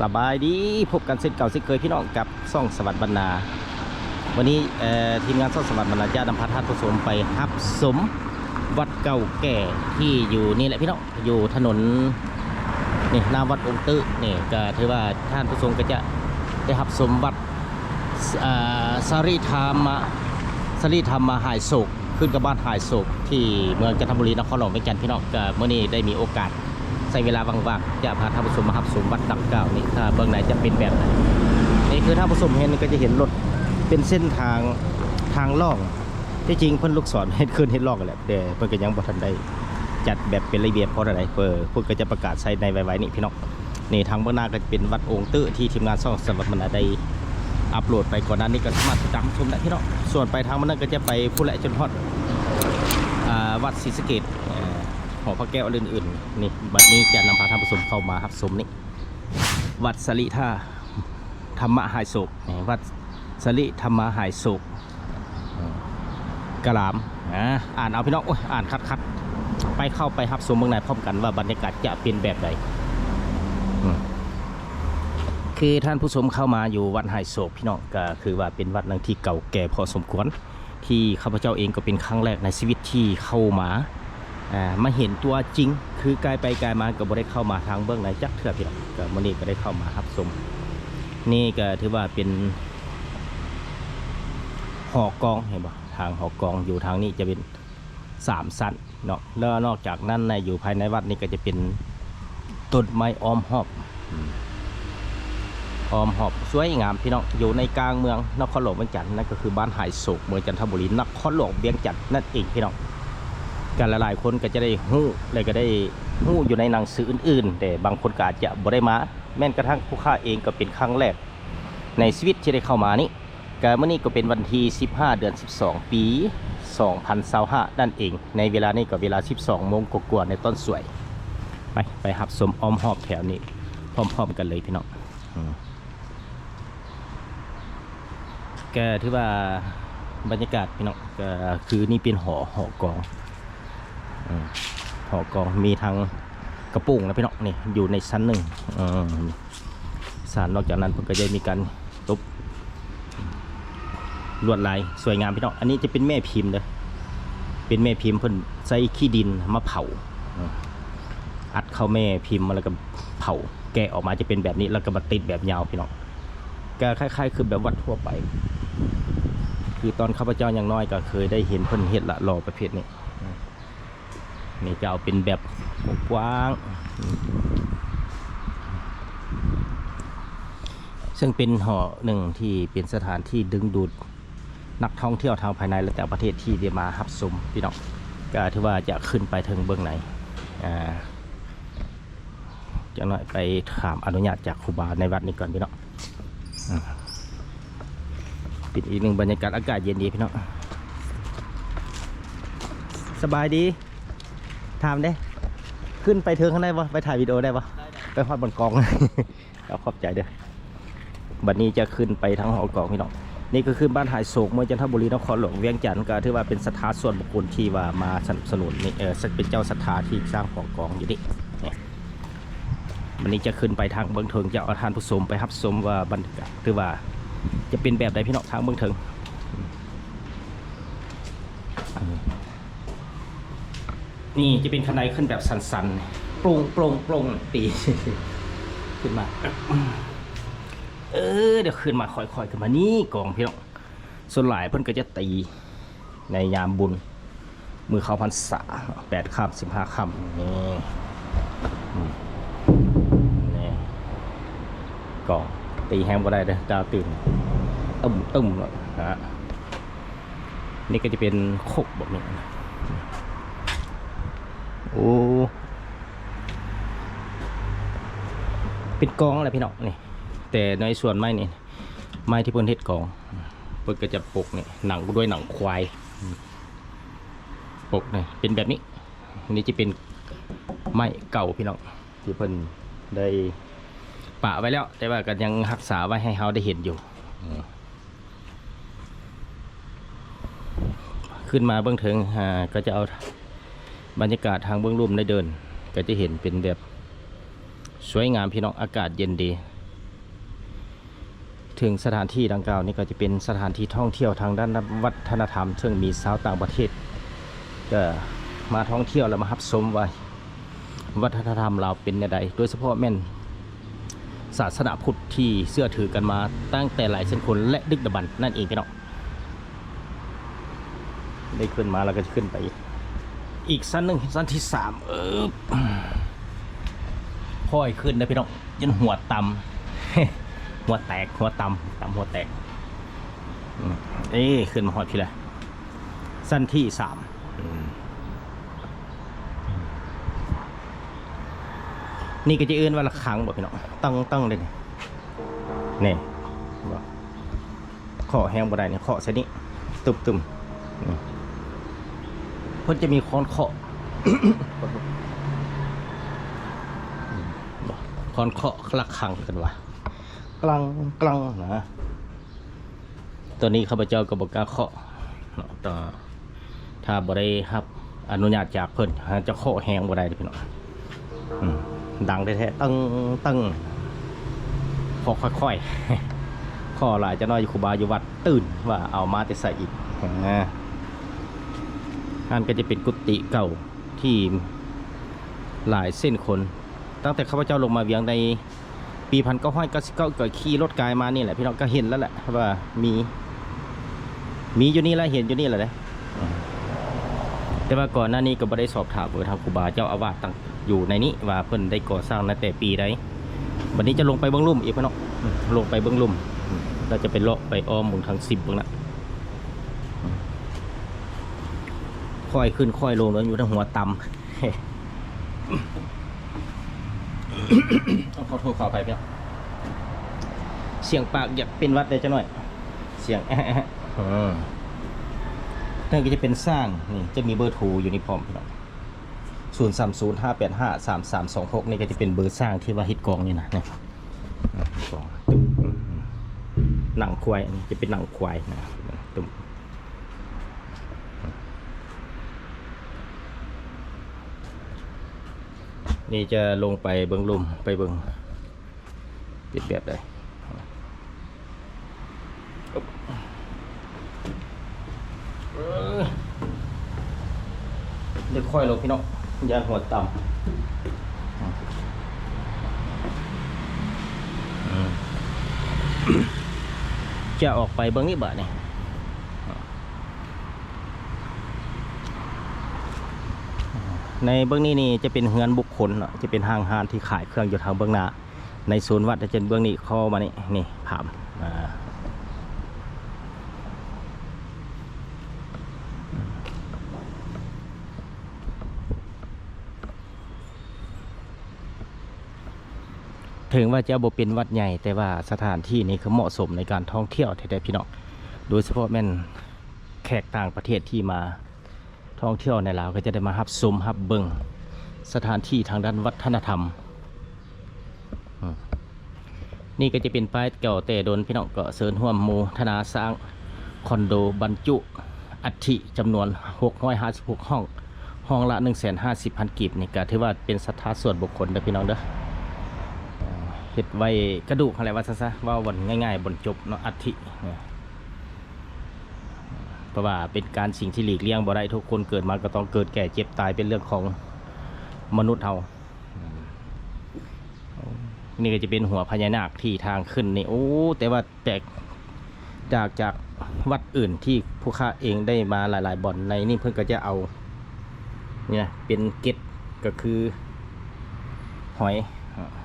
สบายดีพบกันเส้นเก่าเส้นเคยพี่น้องกับซ่องสวัสดิ์บรรณา วันนี้ทีมงานซ่องสวัสดิ์บรรณาจะนำพาท่านผู้ชมไปฮับสมวัดเก่าแก่ที่อยู่นี่แหละพี่น้องอยู่ถนนนี่หน้าวัดองค์ตื้อนี่ก็ถือว่าท่านผู้ชมก็จะได้ฮับสมวัดสารีธรรมะสารีธรรมหายโศกขึ้นกับบ้านหายโศกที่เมืองจันทบุรีนครหลวงเป็นกันพี่น้องก็เมื่อนี้ได้มีโอกาส ใช้เวลาว่างๆจะพาท่านผู้ชมมาหับสมวัดดังกล่าวนี่ถ้าเบื้องไหนจะเป็นแบบไหนนี่คือท่านผู้ชมเห็นก็จะเห็นรถเป็นเส้นทางทางล่องที่จริงเพิ่นลูกศรเฮ็ดขึ้นเฮ็ดล่องกันแหละแต่เพิ่นก็ยังบ่ทันได้จัดแบบเป็นระเบียบเพราะอะไรเพิ่นเพิ่นก็จะประกาศใช้ในไว้ๆนี่พี่น้องนี่ทางเบื้องหน้าก็จะเป็นวัดองค์ตื้อที่ทีมงานซ่องสวัสดิ์มนาได้อัปโหลดไปก่อนหน้านี้ก็สามารถติดตามชมได้พี่น้องส่วนไปทางมันนั้นก็จะไปผู้แหละจนฮอดวัดศรีสะเกษอ่า หอพระแก้วอื่นๆนี่บัดนี้จะนำพาท่านผู้ชมเข้ามารับชมนี่วัดสลิท่าธรรมหายโศกวัดสลิธรรมหายโศกอืมกะลามอ่าอ่านเอาพี่น้องอ,อ่านคัดคัดๆไปเข้าไปรับชมเมืองในพร้อมกันว่าบรรยากาศจะเป็นแบบใดคือท่านผู้ชมเข้ามาอยู่วัดหายโศกพี่น้องก็คือว่าเป็นวัดหนึงที่เก่าแก่พอสมควร ที่ข้าพเจ้าเองก็เป็นครั้งแรกในชีวิตที่เข้ามา มาเห็นตัวจริง คือกายไปกายมาก็บ่ได้เข้ามาทางเบื้องไหนจักเทื่อพี่น้องก็มื้อนี้ก็ได้เข้ามารับชมนี่ก็ถือว่าเป็นหอกองเห็นบ่ทางหอกองอยู่ทางนี้จะเป็นสามสั้นเนาะแล้วนอกจากนั้นในอยู่ภายในวัดนี่ก็จะเป็นต้นไม้อ้อมหอบอืมอ้อมหอบสวยงามพี่น้องอยู่ในกลางเมืองนครหลวงเวียงจันทน์นั่นก็คือบ้านหายโศกเมืองจันทบุรีนครหลวงเวียงจันท์นั่นเองพี่น้อง กันหลายๆคนก็จะได้หู้เลยก็ได้หู้อยู่ในหนังสืออื่น ๆ แต่บางคนก็อาจจะบ่ได้มา แม้กระทั่งผู้ค่าเองก็เป็นครั้งแรก ในชีวิตที่ได้เข้ามานี่ก็เมื่อนี้ก็เป็นวันที่ 15 เดือน 12 ปี 2025นั่นเอง ในเวลานี้ก็เวลา 12โมงกว่าๆในต้นสวย ไปไปหับสมอ้อมหอบแถวนี้ พร้อม ๆ กันเลยพี่น้องก็ถือว่าบรรยากาศพี่น้องก็คือนี่เป็นหอหอกอง อืมหอกองมีทางกระปุ้งนะพี่น้องนี่อยู่ในชั้นหนึ่งสารนอกจากนั้นเพิ่นก็จะมีการตุบลวดลายสวยงามพี่น้องอันนี้จะเป็นแม่พิมพ์เลยเป็นแม่พิมพ์เพิ่นใส่ขี้ดินมาเผาอัดเข้าแม่พิมพ์มาแล้วก็เผาแกะออกมาจะเป็นแบบนี้แล้วก็มาติดแบบยาวพี่น้องก็คล้าย ๆ คือแบบวัดทั่วไป คือตอนข้าพเจ้ายังน้อยก็เคยได้เห็นเพิ่นเฮ็ดละหล่อประเภทนี้ นี่จะเอาเป็นแบบกว้าง ซึ่งเป็นหอหนึ่งที่เป็นสถานที่ดึงดูดนักท่องเที่ยวทางภายในและต่างประเทศที่ได้มารับชมพี่น้องก็ถือว่าจะขึ้นไปถึงเบื้องไหนอ่าจะหน่อยไปถามอนุญาตจากครูบาในวัดนี้ก่อนพี่น้องอ่าเป็นอีกหนึ่งบรรยากาศอากาศเย็นดีพี่น้องสบายดี ถามได้ ขึ้นไปเทิงข้างในปะไปถ่ายวิดีโอได้ปะไปฮอดบนกองเราขอบใจเด้อบัดนี้จะขึ้นไปทั้งหอกองพี่น้องนี่ก็คือบ้านหายโศกเมืองจันทบุรีนครหลวงเวียงจันทร์ก็ถือว่าเป็นสถานส่วนบุคคลที่ว่ามาสนับสนุนนี่เออเป็นเจ้าศรัทธาที่สร้างหอกองอยู่นี่เนี่ยวันนี้จะขึ้นไปทางเบื้องเทิงจะเอาทานผู้ชมไปรับชมว่าบรรยากาศหรือว่าจะเป็นแบบใดพี่น้องทางเบื้องเทิง นี่จะเป็นคันไดขึ้นแบบสันๆโปร่งโปร่งโปร่งตีขึ้นมา เออ เดี๋ยวขึ้นมาค่อยๆขึ้นมานี่กองพี่น้องส่วนหลายเพิ่นก็จะตีในยามบุญ มือเขาพรรษาแปดคำสิบห้าคำนี่นี่กองตีแฮมก็ได้เด้อดาวตื่นตึมตึมเลยนะฮะนี่ก็จะเป็นโคกแบบนี้ โอ้เป็นกองอะไรพี่น้องนี่แต่ในส่วนไม้นี่ไม้ที่เพิ่นเฮ็ดกองเพิ่นก็จะปกนี่หนังด้วยหนังควายปกนี่เป็นแบบนี้นนี้จะเป็นไม้เก่าพี่น้องที่เพิ่นได้ปะไว้แล้ว แต่ว่าก็ยังรักษาไว้ให้เราได้เห็นอยู่ขึ้นมาเบื้องถึงก็จะเอา บรรยากาศทางเบื้องลุ่มได้เดิน ก็จะเห็นเป็นแบบสวยงามพี่น้องอากาศเย็นดี ถึงสถานที่ดังกล่าวนี่ก็จะเป็นสถานที่ท่องเที่ยวทางด้านวัฒนธรรม ซึ่งมีชาวต่างประเทศก็มาท่องเที่ยวแล้วมารับชมว่าวัฒนธรรมเราเป็นใดโดยเฉพาะแม่นศาสนาพุทธที่เชื่อถือกันมาตั้งแต่หลายเส้นคนและดึกดำบรรนั่นเองพี่น้องได้ขึ้นมาแล้วก็จะขึ้นไปอีก อีกสั้นหนึ่งสั้นที่สามเออค่อยขึ้นนะพี่น้องยันหัวต่ำหัวแตกหัวต่ำต่ำหัวแตกเอ้ขึ้นมาหอดพี่ละสั้นที่สามนี่ก็จะเอื้อนว่าละครั้งบ่พี่น้องตั้งตั้งเลยนี่นี่ข้อแห้งบ่ได้นี่ยข้อเส้นนี้ตุบตุม เพิ่นจะมีค้อนเคาะอืมบ่ค้อนเคาะละคังกันวะกลังกลังนะตัวนี้ข้าพเจ้าก็บอกกาเคาะเนาะต่อถ้าบ่ได้รับ อนุญาตจากเพิ่นจะเคาะแหงบ่ได้พี่น้องดังแท้ๆตึ้งตึ้งพอค่อยๆข้อหลายจะน้อยอยู่ครูบาอยู่วัดตื่นว่าเอามาแต่ใส่อีกนะ อันก็จะเป็นกุฏิเก่าที่หลายเส้นคน ตั้งแต่ข้าพเจ้าลงมาเวียงในปีพันเก้าร้อยเก้าสิบเก้าก็ขี่รถกายมานี่แหละพี่น้องก็เห็นแล้วแหละว่ามี มีอยู่นี่แล้วเห็นอยู่นี่แหละนะแต่ว่าก่อนหน้านี้ก็บ่ได้สอบถามเบอทางครูบาเจ้าอาวาสตั้งอยู่ในนี้ว่าเพิ่นได้ก่อสร้างตั้งแต่ปีใดวันนี้จะลงไปเบื้องลุ่มอีกพี่น้องลงไปเบื้องลุ่มเราจะไปเลาะไปอ้อมหมุนทางสิบเบื้องนั้นอืม ค่อยขึ้นค่อยลงแล้วอยู่ทางหัวต่ำขอโทษขอไปพี่น้องเสียงปากอยากเป็นหวัดได้จะหน่อย เสียงแอะแอะอืมนั่นก็จะเป็นสร้างนี่จะมีเบอร์โทรอยู่ในพร้อมพี่น้องศูนย์สามศูนย์ห้าแปดห้าสามสามสองหกนี่ก็จะเป็นเบอร์สร้างที่ว่าฮิตกองนี่นะเนี่ยอะกองตึ้มอืมอืมหนังควายอันนี้จะเป็นหนังควายนะตึ้ม นี่จะลงไปเบิงลุมไปเบิงติดแบบใดอึ๊บเดี๋ยวค่อยลงพี่น้องยานหัวต่ำจะออกไปเบิ้งนี่บ่เนี่ย ในเบื้องนี้นี่จะเป็นเฮือนบุคคลจะเป็นห้างห้านที่ขายเครื่องอยู่ทางเบื้องหน้า ในศูนย์วัดจะเป็นเบื้องนี้เข้ามานี่นี่ผ่านถึงว่าจะบ่เป็นวัดใหญ่แต่ว่าสถานที่นี้คือเหมาะสมในการท่องเที่ยวแท้ๆพี่น้องโดยเฉพาะแม่นแขกต่างประเทศที่มา ท่องเที่ยวในลาวก็จะได้มารับชมรับเบิงสถานที่ทางด้านวัฒนธรรม นี่ก็จะเป็นป้ายเก่าแต่โดนพี่น้องก็เสริญห่วมมูธนาสร้างคอนโดบรรจุอัฐิจำนวน 656 ห้อง ห้องละ 150,000กีบนี่ก็ถือว่าเป็นศรัทธาส่วนบุคคลเด้อพี่น้องเด้อเอ่อเฮ็ดไว้กระดูกอะไรว่าซะซะว่าวันง่ายๆบนจบเนาะอัฐิเนี่ย เพราะว่าเป็นการสิ่งที่หลีกเลี่ยงบ่ได้ทุกคนเกิดมาก็ต้องเกิดแก่เจ็บตายเป็นเรื่องของมนุษย์เฮานี่ก็จะเป็นหัวพญานาคที่ทางขึ้นนี่โอ้แต่ว่าแตกจากจากวัดอื่นที่ผู้ค้าเองได้มาหลาย ๆบ่อนในนี่เพิ่นก็จะเอาเนี่ยเป็นเกตก็คือหอย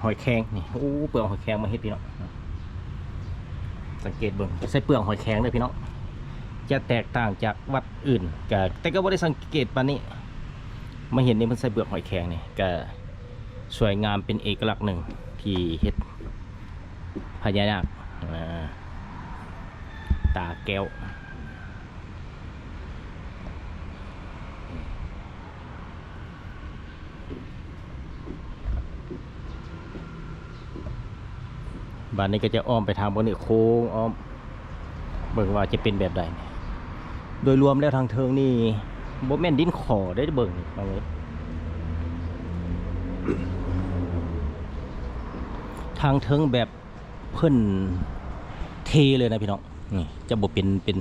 หอยแครงนี่โอ้เปลือกหอยแครงมาเฮ็ดพี่น้องสังเกตเบิ่งใส่เปลือกหอยแครงเลยพี่น้อง จะแตกต่างจากวัดอื่นก็แต่ก็บ่ได้สังเกตปานนี้มาเห็นนี่มันใส่เปลือกหอยแครงนี่ก็สวยงามเป็นเอกลักษณ์หนึ่งที่เฮ็ดพญานาคตาแก้วบ้านนี้ก็จะอ้อมไปทางบนนี้โค้งอ้อมเบิ่งว่าจะเป็นแบบใด โดยรวมแล้วทางเทิงนี่บ่แม่นดินขอได้เบิ่งนี่เอาไว้ทางเทิงแบบเพิ่นเทเลยนะพี่น้องนี่จะบ่เป็นเป็น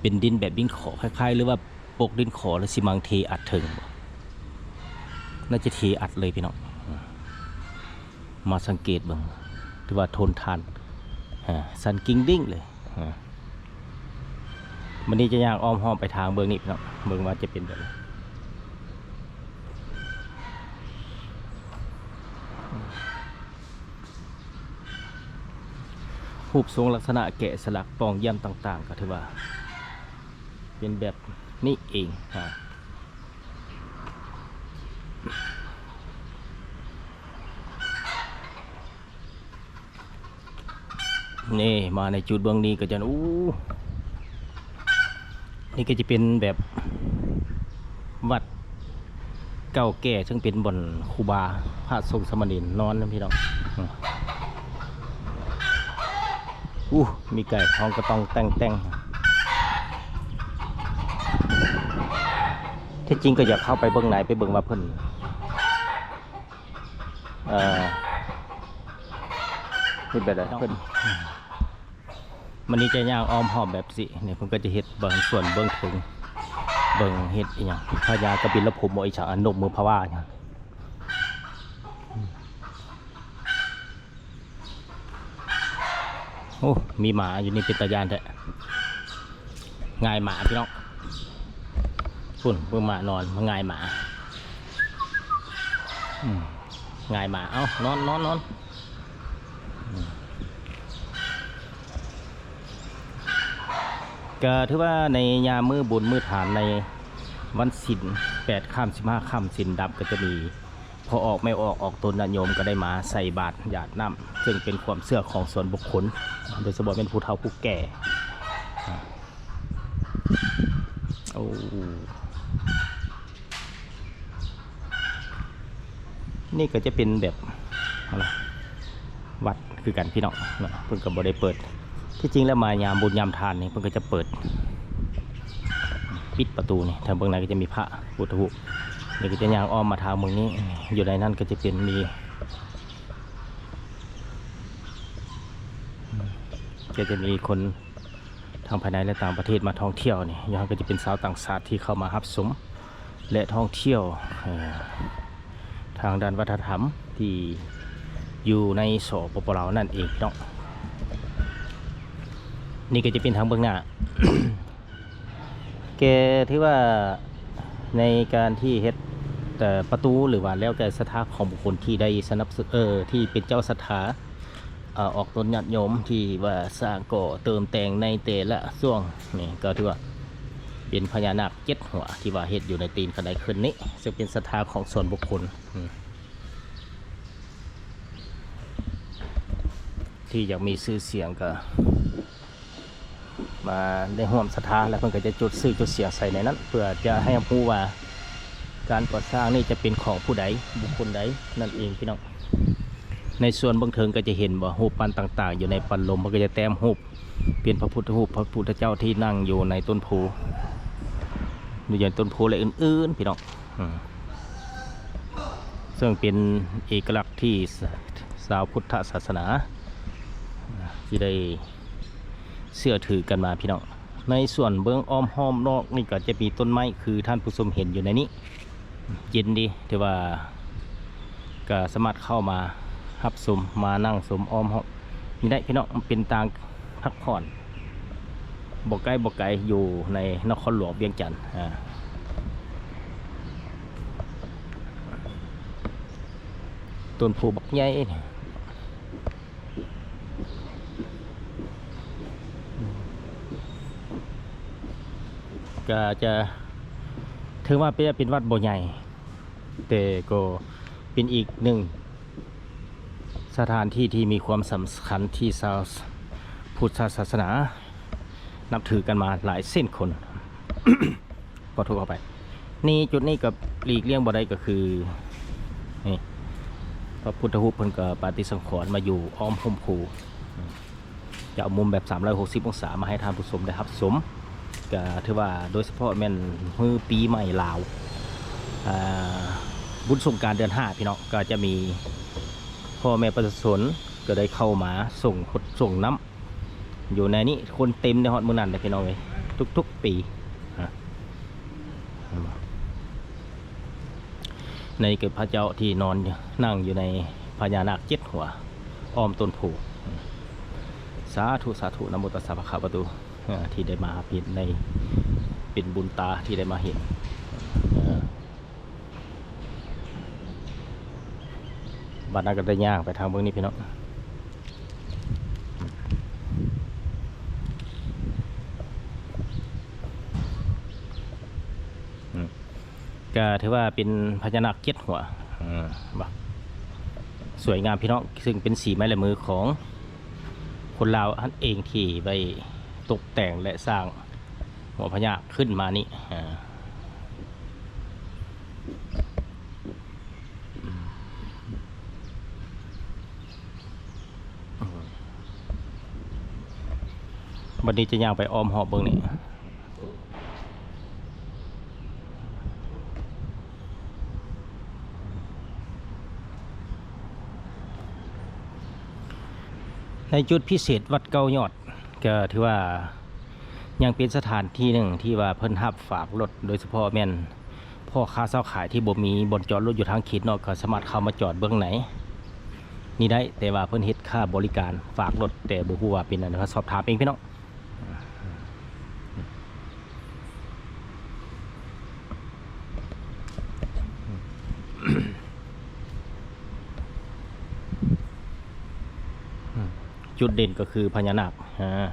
เป็นดินแบบดินขอคล้ายๆ หรือว่าปกดินขอแล้วสิมังเทอัดถึงบ่น่าจะเทอัดเลยพี่น้องมาสังเกตเบิ่งถือว่าทนทานสันกิ้งดิ้งเลยอ วันนี้จะยางอ้อมห้อมไปทางเบิ่งนี่พี่น้องเบิ่งว่าจะเป็นแบบหนรูปทรงลักษณะแกะสลักปองเยี่ยมต่าง ๆ ก็ถือว่า เป็นแบบนี้เองฮะนี่มาในจุดเบื้องนี้ก็จะอู้ นี่ก็จะเป็นแบบวัดเก่าแก่ซึ่งเป็นบอนคูบาพระทรงสมณีนอนนะพี่น้องอู้มีไก่ทองกระตองแต่งแต่งที่จริงก็อยากเข้าไปเบื้องไหนไปเบื้องว่าเพิ่นเอ่อนี่แบบไหนเพิ่น มันนี้จะย่างอ้อมหอมแบบสิเนี่ยเพิ่นก็จะเฮ็ดเบิ่งส่วนเบื้องถึงเบิ่งเฮ็ดอีหยังพญากระบินละผมบ่อีฉาอนนกมือพะว่าเนี่ยโอ้ มีหมาอยู่นี่เป็นตายานแท้ง่ายหมาพี่น้องฝุ่นเพิ่งมานอนมาง่ายหมาง่ายหมา เอ้านอนนอนนอนอืม ก็ถือว่าในยามมือบุญมือฐานในวันศิลแปดข้ามสิบห้าข้ามสินดับก็จะมีพอออกไม่ออกออกตนญาติโยมก็ได้มาใส่บาตรหยาดน้ำซึ่งเป็นความเชื่อของส่วนบุคคล โดยเฉพาะเป็นผู้เฒ่าผู้แก่โอ้นี่ก็จะเป็นแบบอะไรวัดคือกันพี่น้องเพิ่นก็บ่ได้เปิด ที่จริงแล้วมายามบุญยามทานนี่เพิ่นก็จะเปิด ปิดประตูนี่ทางเบื้องในก็จะมีพระพุทธรูปนี่ก็จะยางอ้อมมาทางเมืองนี้ อยู่ในนั้นก็จะเป็นมีก็จะมีคนทางภายในและต่างประเทศมาท่องเที่ยวนี่ย้อนก็จะเป็นสาวต่างชาติที่เข้ามารับสมและท่องเที่ยวทางด้านวัฒนธรรมที่อยู่ในสปปลาวนั่นเองเนาะ นี่ก็จะเป็นทางเบื้องหน้าแกที่ว่าในการที่เฮ็ดแต่ประตูหรือว่าแล้วแต่สถาของบุคคลที่ได้สนับสนุนเออที่เป็นเจ้าศรัทธาอ่อออกต้นญาติโยมที่ว่าสร้างก่อเติมแต่งในแต่ละช่วงนี่ก็ถือว่าเป็นพญานาคเจ็ดหัวที่ว่าเฮ็ดอยู่ในตีนขันไดขึ้นนี้ซึ่งเป็นศรัทธาของส่วนบุคคลที่อยากมีชื่อเสียงก็ มาได้ร่วมศรัทธาแล้วเพิ่นก็จะจุดซื้อจุดเสียงใส่ในนั้น เพื่อจะให้รู้ว่าการก่อสร้างนี่จะเป็นของผู้ใดบุคคลใดนั่นเองพี่น้องในส่วนบางเทิงก็จะเห็นว่ารูปปันต่าง ๆ อยู่ในปันลมมันก็จะแต้มรูปเป็นพระพุทธรูปพระพุทธเจ้าที่นั่งอยู่ในต้นโพอยู่ในต้นโพและอื่นๆพี่น้องอซึ่งเป็นเอกลักษณ์ที่สาวพุทธศาสนาที่ได้ เชื่อถือกันมาพี่น้องในส่วนเบื้องอ้อมห้อมนอกนี่ก็จะมีต้นไม้คือท่านผู้ชมเห็นอยู่ในนี้ เย็นดีแต่ว่าก็สามารถเข้ามารับชมมานั่งชมอ้อมห้อมนี่ได้พี่น้องเป็นตางพักผ่อนบอกไกลบอกไกลอยู่ในนครหลวงเวียงจันทร์อ่าต้นผูบักใหญ่ ก็จะถือว่าเป็นป็นวัดโบใหญ่แต่ก็เป็นอีกหนึ่ง สถานที่ที่มีความสำคัญที่ชาวพุทธศาสนา นับถือกันมาหลายเส้นคนขอโทษเข้าไป นี่จุดนี้กับหลีกเลี่ยงบ่ได้ก็คือนี่พระพุทธรูปเพิ่นก็ปฏิสังขรณ์มาอยู่อ้อมพมภูจะเอามุมแบบ 360 องศามาให้ท่านผู้ชมได้รับชม ก็ถือว่าโดยเฉพาะแม่นมือปีใหม่ลาวบุญสงการเดือนห้าพี่น้องก็จะมีพ่อแม่ประชาชนก็ได้เข้ามาส่งพดส่งน้ำอยู่ในนี้คนเต็มในฮอดมือนั่นเลยพี่น้องเลยทุกๆปีในเกิดพระเจ้าที่นอนนั่งอยู่ในพญานาคเจ็ดหัว อ้อมต้นผูสาธุ สาธุนโมตัสสะภะคะวะโตเอ่อ ที่ได้มาเป็นในเป็นบุญตาที่ได้มาเห็นบัดนั้นก็ได้ย่างไปทางเบื้องนี้พี่น้องก็ถือว่าเป็นพญานาคเจ็ดหัวอืมบ่สวยงามพี่น้องซึ่งเป็นสีไม้ลายมือของคนลาวท่านเองที่ไป ตกแต่งและสร้างหัวพญาขึ้นมานี่วันนี้จะยางไปออมหอบเบิงนี่ในจุดพิเศษวัดเกายอด ก็ถือว่ายังเป็นสถานที่หนึ่งที่ว่าเพิ่นหับฝากรถโดยเฉพาะแม่นพ่อค้าเช้าขายที่บ่มีบนจอดรถอยู่ทางขีดนอกก็สามารถเข้ามาจอดเบื้องไหน นี่ได้แต่ว่าเพิ่นเฮ็ดค่าบริการฝากรถแต่บ่ฮู้ว่าเป็นอันนนก็สอบถามเองพี่น้อง จุดเด่นก็คือพญานาคอ่า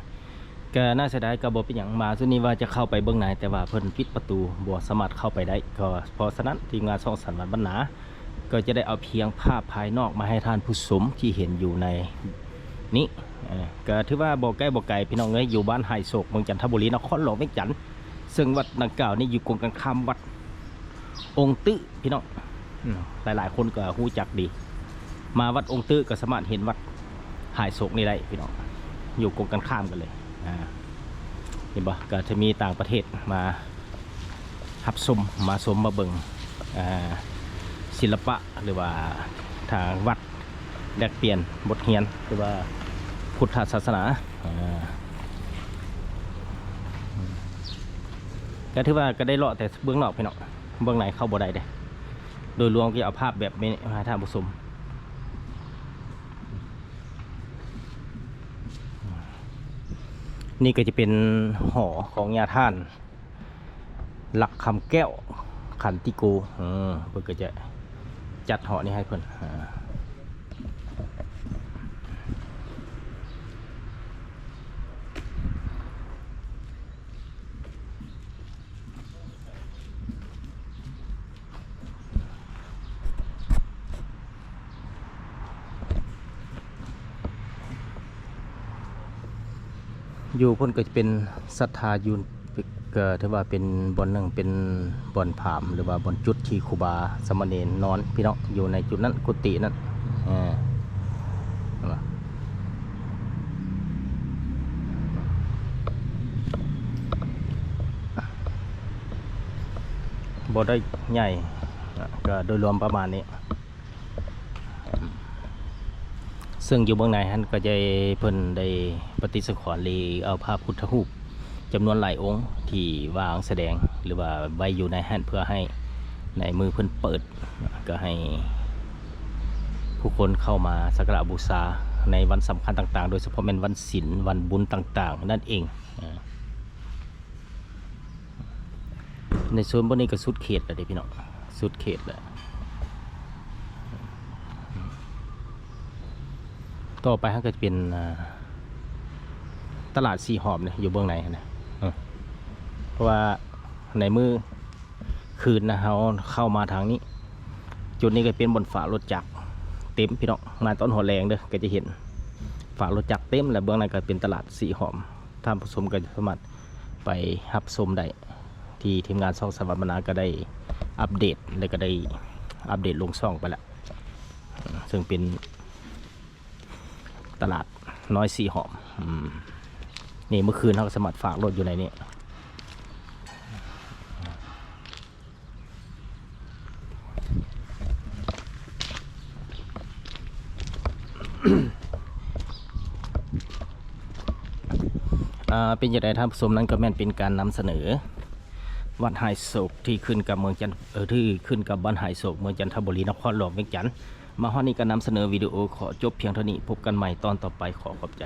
ก็น่าเสียดายก็บ่เป็นหยังมาซุนี้ว่าจะเข้าไปเบื้องไหนแต่ว่าเพิ่นปิดประตูบ่สามารถเข้าไปได้ก็เพราะฉะนั้นทีมงานช่องสันวันบรรณาก็จะได้เอาเพียงภาพภายนอกมาให้ท่านผู้ชมที่เห็นอยู่ในนี้อ่อก็ถือว่าบ่ใกล้บ่ไกลพี่น้องเอ้ยอยู่บ้านไฮโศกเมืองจันทบุรีนครหลวงเวียงจันทน์ซึ่งวัดดังกล่าวนี่อยู่กงกันข้ามวัดองค์ตึพี่น้องหลายๆ คนก็รู้จักดี มาวัดองค์ตึก็สามารถเห็นวัด ไฮโศกนี่ได้พี่น้องอยู่กงกันข้ามกันเลยอ่าเห็นบ่ก็จะมีต่างประเทศมาหับชมมาชมมาเบิ่งศิลปะหรือว่าทางวัดแลกเปลี่ยนบทเรียนหรือว่าพุทธศาสนาก็ถือว่าก็ได้เลาะแต่เบื้องนอกพี่น้องเบื้องในเข้าบ่ได้เด้โดยรวมก็เอาภาพแบบนี้มาท่านผู้ชม นี่ก็จะเป็นหอของยาท่าน หลักคำแก้วขันติโกเออเพื่อก็จะจัดหอนี้ให้เพื่อน อยู่พ่นก็จะเป็นศรัทธายุนก็ถือว่าเป็นบอนหนึ่งเป็นบอนผาม หรือว่าบอนจุดที่ครูบาสามเณรนอน พี่น้องอยู่ในจุดนั้นกุฏินั้นอ่าเอาล่ะบ่ได้ใหญ่ก็โดยรวมประมาณนี้ ซึ่งอยู่เบื้องในท่านก็จะเพิ่นได้ปฏิสขรณ์หรือเอาภาพพุทธรูปจำนวนหลายองค์ที่วางแสดงหรือว่าไว้อยู่ในแฮนเพื่อให้ในมือเพิ่นเปิด ก็ให้ผู้คนเข้ามาสักการะบูชาในวันสำคัญต่าง ๆ โดยเฉพาะเป็นวันศีลวันบุญต่าง ๆ นั่นเอง ในโซนบนนี้ก็สุดเขตเลยเด้พี่น้องสุดเขตเลย ต่อไปเขาก็จะเป็นอ่าตลาดสีหอมเนี่ยอยู่เบื้องในนะเออเพราะว่าในมือคืนนะเขาเข้ามาทางนี้ จุดนี้ก็เป็นบนฝารถจักรเต็มพี่น้องมาต้นหัวแรงเด้อก็จะเห็นฝารถจักรเต็มและเบื้องในก็เป็นตลาดสีหอมท่านผู้ชมก็จะสามารถไปรับชมได้ที่ทีมงานช่องสวัสดิ์มนาก็ได้อัปเดตและก็ได้อัปเดตลงช่องไปแล้วอืมซึ่งเป็น ตลาดน้อยสีหอมนี่เมื่อคืนเขาสมัครฝากรถอยู่ในนี้เป็นอย่างไรท่านผู้ชมนั้นก็แม่นเป็นการนำเสนอ วัดไฮโศกที่ขึ้นกับเมืองจันทเออที่ขึ้นกับบ้านไฮโศกเมืองจันทบุรีนครหลวงเวียงจันท์ มาฮอดนี้ก็นำเสนอวิดีโอขอจบเพียงเท่านี้พบกันใหม่ตอนต่อไปขอขอบใจ